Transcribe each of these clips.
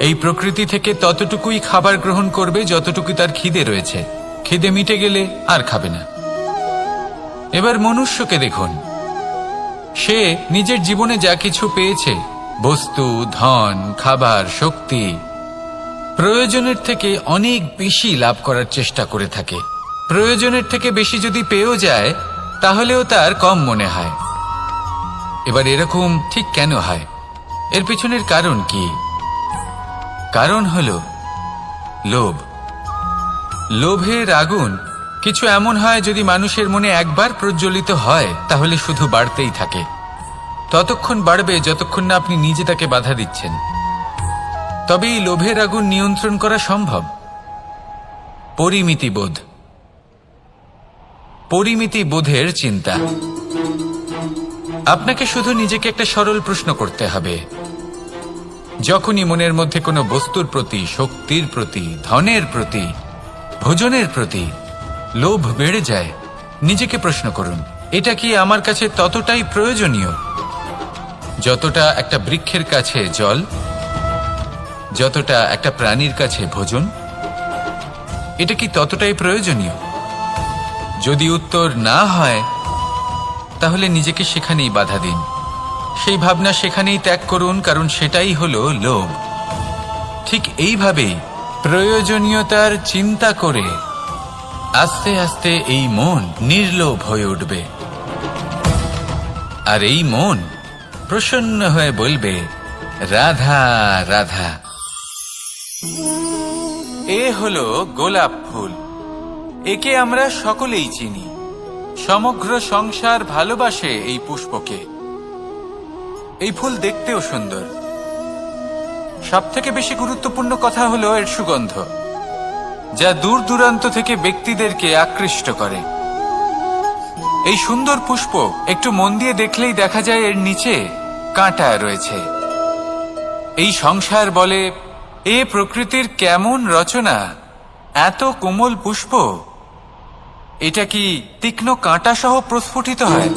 এই প্রকৃতি থেকে ততটুকুই খাবার গ্রহণ করবে যতটুকু তার খিদে রয়েছে। খিদে মিটে গেলে আর খাবে না। এবার মনুষ্যকে দেখুন। সে নিজের জীবনে যা কিছু পেয়েছে, বস্তু, ধন, খাবার, শক্তি, প্রয়োজনের থেকে অনেক বেশি লাভ করার চেষ্টা করে থাকে। প্রয়োজনের থেকে বেশি যদি পেয়েও যায়, তাহলেও তার কম মনে হয়। এবার এরকম ঠিক কেন হয়? এর পিছনের কারণ কি? কারণ হল, লোভ। লোভের আগুন কিছু এমন হয় যদি মানুষের মনে একবার প্রজ্বলিত হয়, তাহলে শুধু বাড়তেই থাকে। ততক্ষণ বাড়বে যতক্ষণ না আপনি নিজে তাকে বাধা দিচ্ছেন। তবে এই লোভের আগুন নিয়ন্ত্রণ করা সম্ভব। পরিমিতি বোধ। পরিমিতি বোধের চিন্তা। আপনাকে শুধু নিজেকে একটা সরল প্রশ্ন করতে হবে। যখনই মনের মধ্যে কোনো বস্তুর প্রতি, শক্তির প্রতি, ধনের প্রতি, ভোজনের প্রতি লোভ বেড়ে যায়, নিজেকে প্রশ্ন করুন, এটা কি আমার কাছে ততটাই প্রয়োজনীয়? যতটা একটা বৃক্ষের কাছে জল, যতটা একটা প্রাণীর কাছে ভোজন, এটা কি ততটাই প্রয়োজনীয়? যদি উত্তর না হয়, তাহলে নিজেকে সেখানেই বাধা দিন। সেই ভাবনা সেখানেই ত্যাগ করুন, কারণ সেটাই হলো লোভ। ঠিক এইভাবেই প্রয়োজনীয়তার চিন্তা করে আস্তে আস্তে এই মন নির্লোভ হয়ে উঠবে। আর এই মন প্রসন্ন হয়ে বলবে, রাধা রাধা। এ হলো গোলাপ ফুল। একে আমরা সকলেই চিনি। সমগ্র সংসার ভালোবাসে এই পুষ্পকে। এই ফুল দেখতেও সুন্দর। সব থেকে বেশি গুরুত্বপূর্ণ কথা হলো এর সুগন্ধ, যা দূর দূরান্ত থেকে ব্যক্তিদেরকে আকৃষ্ট করে। এই সুন্দর পুষ্প একটু মন দিয়ে দেখলেই দেখা যায় এর নিচে কাঁটা রয়েছে। এই সংসার বলে, এ প্রকৃতির কেমন রচনা, এত কোমল পুষ্প? এটা কি তীক্ষ্ণ কাঁটা সহ প্রস্ফুটিত হয়?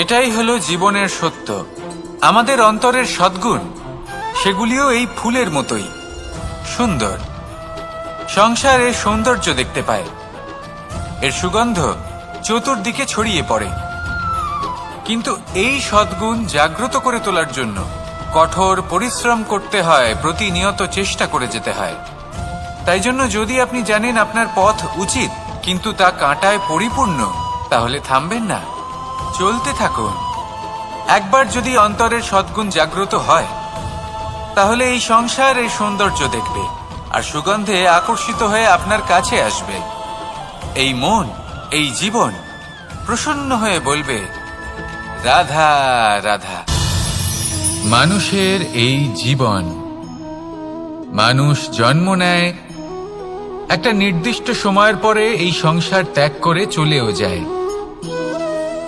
এটাই হলো জীবনের সত্য। আমাদের অন্তরের সদ্গুণ, সেগুলিও এই ফুলের মতোই, সুন্দর। সংসার এর সৌন্দর্য দেখতে পায়। এর সুগন্ধ চতুর্দিকে ছড়িয়ে পড়ে। কিন্তু এই সদ্গুণ জাগ্রত করে তোলার জন্য কঠোর পরিশ্রম করতে হয়, প্রতিনিয়ত চেষ্টা করে যেতে হয়। তাই জন্য যদি আপনি জানেন আপনার পথ উচিত, কিন্তু তা কাঁটায় পরিপূর্ণ, তাহলে থামবেন না। চলতে থাকুন। একবার যদি অন্তরের সদ্গুণ জাগ্রত হয়, তাহলে এই সংসার এই সৌন্দর্য দেখবে আর সুগন্ধে আকর্ষিত হয়ে আপনার কাছে আসবে। এই মন, এই জীবন প্রসন্ন হয়ে বলবে, রাধা রাধা। মানুষের এই জীবন, মানুষ জন্ম নেয় একটা নির্দিষ্ট সময়ের পরে এই সংসার ত্যাগ করে চলেও যায়।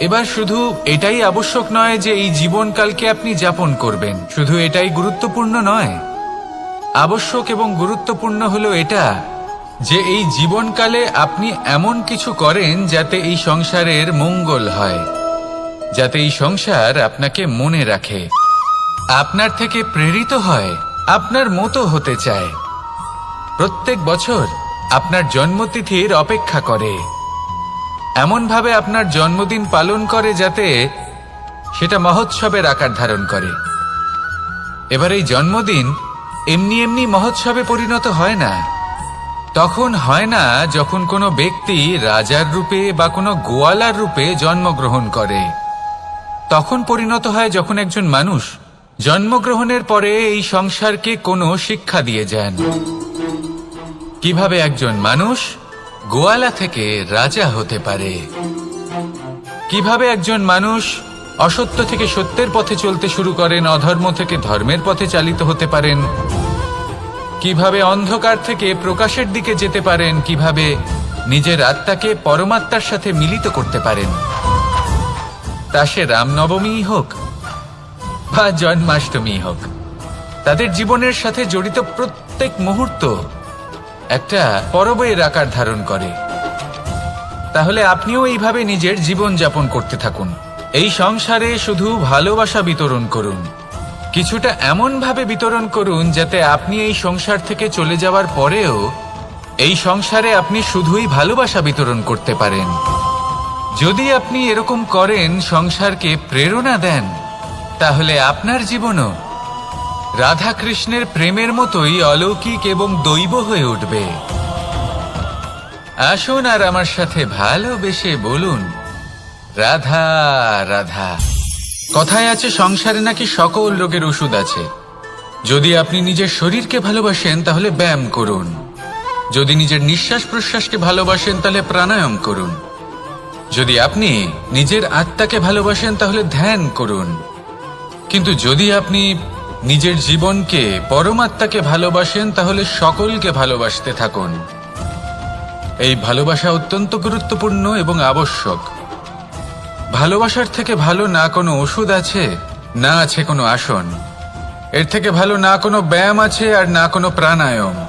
এবার শুধু এটাই আবশ্যক নয় যে এই জীবনকালকে আপনি যাপন করবেন। শুধু এটাই গুরুত্বপূর্ণ নয়। আবশ্যক এবং গুরুত্বপূর্ণ হলো এটা যে এই জীবনকালে আপনি এমন কিছু করেন যাতে এই সংসারের মঙ্গল হয়, যাতে এই সংসার আপনাকে মনে রাখে, আপনার থেকে প্রেরিত হয়, আপনার মতো হতে চায়। প্রত্যেক বছর আপনার জন্মতিথির অপেক্ষা করে। এমনভাবে আপনার জন্মদিন পালন করে যাতে সেটা মহোৎসবের আকার ধারণ করে। এবার এই জন্মদিন এমনি এমনি মহোৎসবে পরিণত হয় না। তখন হয় না যখন কোনো ব্যক্তি রাজার রূপে বা কোনো গোয়ালার রূপে জন্মগ্রহণ করে। তখন পরিণত হয় যখন একজন মানুষ জন্মগ্রহণের পরে এই সংসারকে কোনো শিক্ষা দিয়ে যান। কীভাবে একজন মানুষ গোয়ালা থেকে রাজা হতে পারে। কীভাবে একজন মানুষ অসত্য থেকে সত্যের পথে চলতে শুরু করেন, অধর্ম থেকে ধর্মের পথে চালিত হতে পারেন? কীভাবে অন্ধকার থেকে প্রকাশের দিকে যেতে পারেন? কীভাবে নিজের আত্মাকে পরমাত্মার সাথে মিলিত করতে পারেন? তা সে রামনবমী হোক বা জন্মাষ্টমী হোক, তাদের জীবনের সাথে জড়িত প্রত্যেক মুহূর্ত একটা পরবের আকার ধারণ করে। তাহলে আপনিও এইভাবে নিজের জীবন যাপন করতে থাকুন। এই সংসারে শুধু ভালোবাসা বিতরণ করুন। কিছুটা এমন ভাবে বিতরণ করুন যাতে আপনি এই সংসার থেকে চলে যাওয়ার পরেও এই সংসারে আপনি শুধুই ভালোবাসা বিতরণ করতে পারেন। যদি আপনি এরকম করেন, সংসারকে প্রেরণা দেন, তাহলে আপনার জীবনও রাধা কৃষ্ণের প্রেমের মতোই অলৌকিক এবং দৈব হয়ে উঠবে। আসুন আর আমার সাথে ভালোবেসে বলুন, রাধা রাধা, কথায় আছে সংসারে নাকি সকল রোগের ওষুধ আছে? যদি আপনি নিজের শরীরকে ভালোবাসেন, তাহলে ব্যায়াম করুন। যদি নিজের নিঃশ্বাস প্রশ্বাসকে ভালোবাসেন, তাহলে প্রাণায়াম করুন। যদি আপনি নিজের আত্মাকে ভালোবাসেন, তাহলে ধ্যান করুন। কিন্তু যদি আপনি নিজের জীবনকে পরমাত্মাকে ভালোবাসেন, তাহলে সকলকে ভালোবাসতে থাকুন। এই ভালোবাসা অত্যন্ত গুরুত্বপূর্ণ এবং আবশ্যক। ভালোবাসার থেকে ভালো না কোনো ওষুধ আছে, না আছে কোনো আসন। এর থেকে ভালো না কোনো ব্যায়াম আছে আর না কোনো প্রাণায়াম।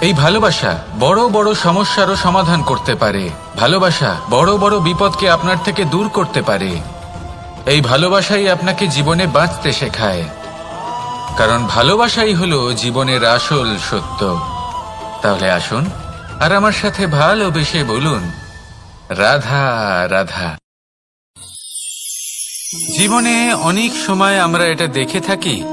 এই ভালোবাসা বড় বড় সমস্যারও সমাধান করতে পারে। ভালোবাসা বড় বড় বিপদকে আপনার থেকে দূর করতে পারে। এই ভালোবাসাই আপনাকে জীবনে বাঁচতে শেখায়। কারণ ভালোবাসাই হলো জীবনের আসল সত্য। তাহলে আসুন, আর আমার সাথে ভালোবেসে বলুন, রাধা রাধা। জীবনে অনেক সময় আমরা এটা দেখে থাকি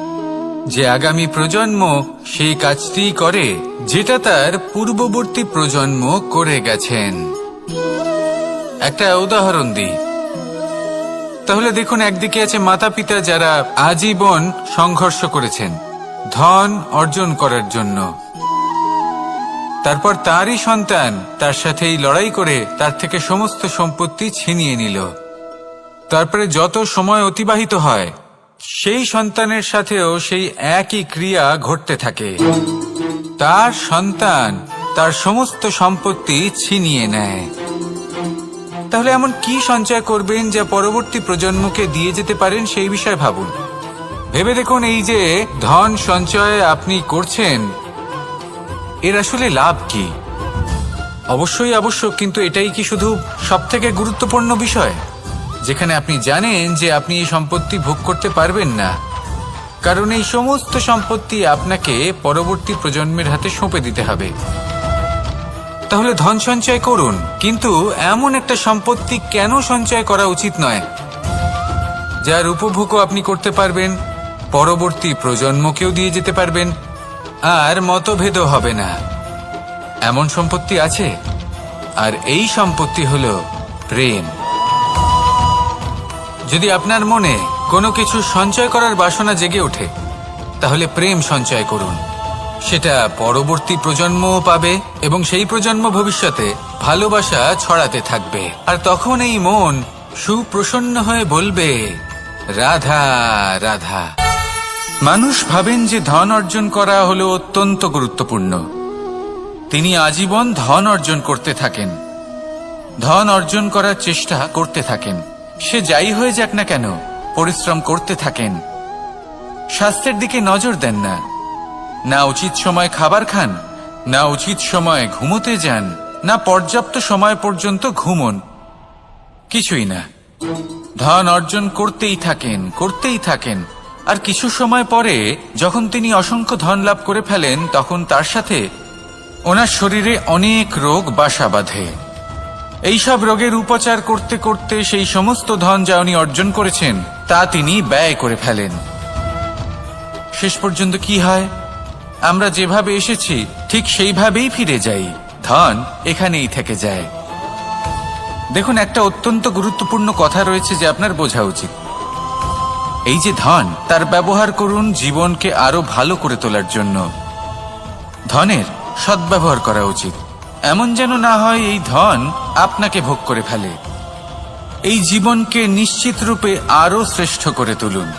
যে আগামী প্রজন্ম সেই কাজটি করে যেটা তার পূর্ববর্তী প্রজন্ম করে গেছেন। একটা উদাহরণ দিই। তাহলে দেখুন, একদিকে আছে মাতা পিতা যারা আজীবন সংঘর্ষ করেছেন, ধন অর্জন করার জন্য। তারপর তারই সন্তান তার সাথে এই লড়াই করে তার থেকে সমস্ত সম্পত্তি ছিনিয়ে নিল। তারপরে যত সময় অতিবাহিত হয়, সেই সন্তানের সাথেও সেই একই ক্রিয়া ঘটতে থাকে। তার সন্তান তার সমস্ত সম্পত্তি ছিনিয়ে নেয়। তাহলে এমন কি সঞ্চয় করবেন যা পরবর্তী প্রজন্মকে দিয়ে যেতে পারেন সেই বিষয়ে ভাবুন। ভেবে দেখুন এই যে ধন সঞ্চয় আপনি করছেন, এর আসলে লাভ কি? অবশ্যই আবশ্যক কিন্তু এটাই কি শুধু সব থেকে গুরুত্বপূর্ণ বিষয়? যেখানে আপনি জানেন যে আপনি এই সম্পত্তি ভোগ করতে পারবেন না। কারণ এই সমস্ত সম্পত্তি আপনাকে পরবর্তী প্রজন্মের হাতে সঁপে দিতে হবে। তাহলে ধন সঞ্চয় করুন। কিন্তু এমন একটা সম্পত্তি কেন সঞ্চয় করা উচিত নয়? যার উপভোগও আপনি করতে পারবেন, পরবর্তী প্রজন্মকেও দিয়ে যেতে পারবেন, আর মতভেদও হবে না। এমন সম্পত্তি আছে? আর এই সম্পত্তি হল প্রেম। যদি আপনার মনে কোনো কিছু সঞ্চয় করার বাসনা জেগে ওঠে, তাহলে প্রেম সঞ্চয় করুন। সেটা পরবর্তী প্রজন্মও পাবে এবং সেই প্রজন্ম ভবিষ্যতে ভালোবাসা ছড়াতে থাকবে। আর তখন এই মন সুপ্রসন্ন হয়ে বলবে, রাধা রাধা। মানুষ ভাবেন যে ধন অর্জন করা হলো অত্যন্ত গুরুত্বপূর্ণ। তিনি আজীবন ধন অর্জন করতে থাকেন। ধন অর্জন করার চেষ্টা করতে থাকেন। সে যাই হয়ে যাক না কেন, পরিশ্রম করতে থাকেন। স্বাস্থ্যের দিকে নজর দেন না। না উচিত সময় খাবার খান, না উচিত সময় ঘুমোতে যান, না পর্যাপ্ত সময় পর্যন্ত ঘুমন। কিছুই না। ধন অর্জন করতেই থাকেন করতেই থাকেন। আর কিছু সময় পরে যখন তিনি অসংখ্য ধন লাভ করে ফেলেন, তখন তার সাথে ওনার শরীরে অনেক রোগ বাসা বাঁধে। এইসব রোগের উপচার করতে করতে সেই সমস্ত ধন যা উনি অর্জন করেছেন, তা তিনি ব্যয় করে ফেলেন। শেষ পর্যন্ত কি হয়? আমরা যেভাবে এসেছি, ঠিক সেইভাবেই ফিরে যাই। ধন এখানেই থেকে যায়। দেখুন, একটা অত্যন্ত গুরুত্বপূর্ণ কথা রয়েছে যে আপনার বোঝা উচিত। এই যে ধন, তার ব্যবহার করুন জীবনকে আরও ভালো করে তোলার জন্য। ধনের সদ্ব্যবহার করা উচিত। এমন যেন না হয় এই ধন আপনাকে ভোগ করে ফেলে। এই জীবনকে নিশ্চিত রূপে আরও শ্রেষ্ঠ করে তুলুন।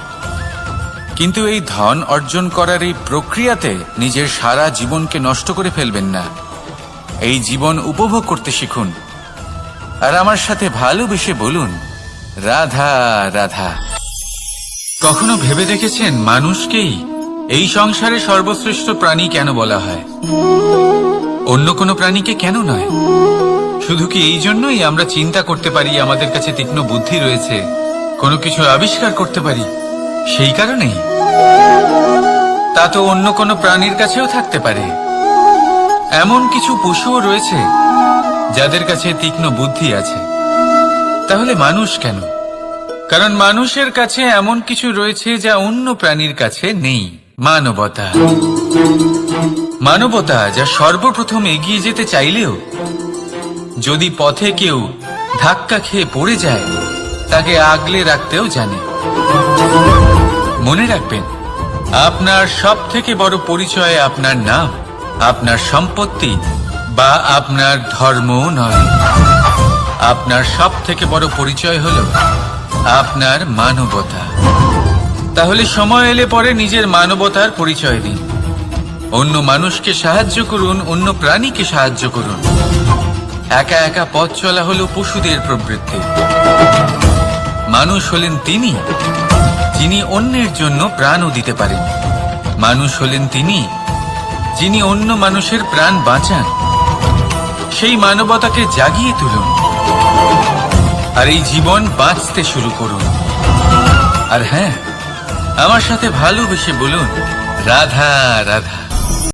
কিন্তু এই ধন অর্জন করার এই প্রক্রিয়াতে নিজের সারা জীবনকে নষ্ট করে ফেলবেন না। এই জীবন উপভোগ করতে শিখুন। আর আমার সাথে ভালোবেসে বলুন, রাধা রাধা। কখনো ভেবে দেখেছেন মানুষকেই এই সংসারে সর্বশ্রেষ্ঠ প্রাণী কেন বলা হয়? অন্য কোনো প্রাণীকে কেন নয়? শুধু কি এই জন্যই আমরা চিন্তা করতে পারি, আমাদের কাছে তীক্ষ্ণ বুদ্ধি রয়েছে, কোনো কিছু আবিষ্কার করতে পারি? সেই কারণেই? তা তো অন্য কোনো প্রাণীর কাছেও থাকতে পারে। এমন কিছু পশুও রয়েছে যাদের কাছে তীক্ষ্ণ বুদ্ধি আছে। তাহলে মানুষ কেন? কারণ মানুষের কাছে এমন কিছু রয়েছে যা অন্য প্রাণীর কাছে নেই। মানবতা। মানবতা যা সর্বপ্রথম এগিয়ে যেতে চাইলেও, যদি পথে কেউ ধাক্কা খেয়ে পড়ে যায়, তাকে আগলে রাখতেও জানে। মনে রাখবেন, আপনার সব থেকে বড় পরিচয় আপনার নাম, আপনার সম্পত্তি বা আপনার ধর্ম নয়। আপনার সব থেকে বড় পরিচয় হল আপনার মানবতা। তাহলে সময় এলে পরে নিজের মানবতার পরিচয় দিন। অন্য মানুষকে সাহায্য করুন, অন্য প্রাণীকে সাহায্য করুন। একা একা পথ চলা হলো পশুদের প্রবৃত্তি। মানুষ হলেন তিনি। যিনি অন্যের জন্য প্রাণও দিতে পারেন। মানুষ হলেন তিনি, যিনি অন্য মানুষের প্রাণ বাঁচান। সেই মানবতাকে জাগিয়ে তুলুন। আর এই জীবন বাঁচতে শুরু করুন। আর হ্যাঁ আমার সাথে ভালোবেসে বলুন, রাধা রাধা।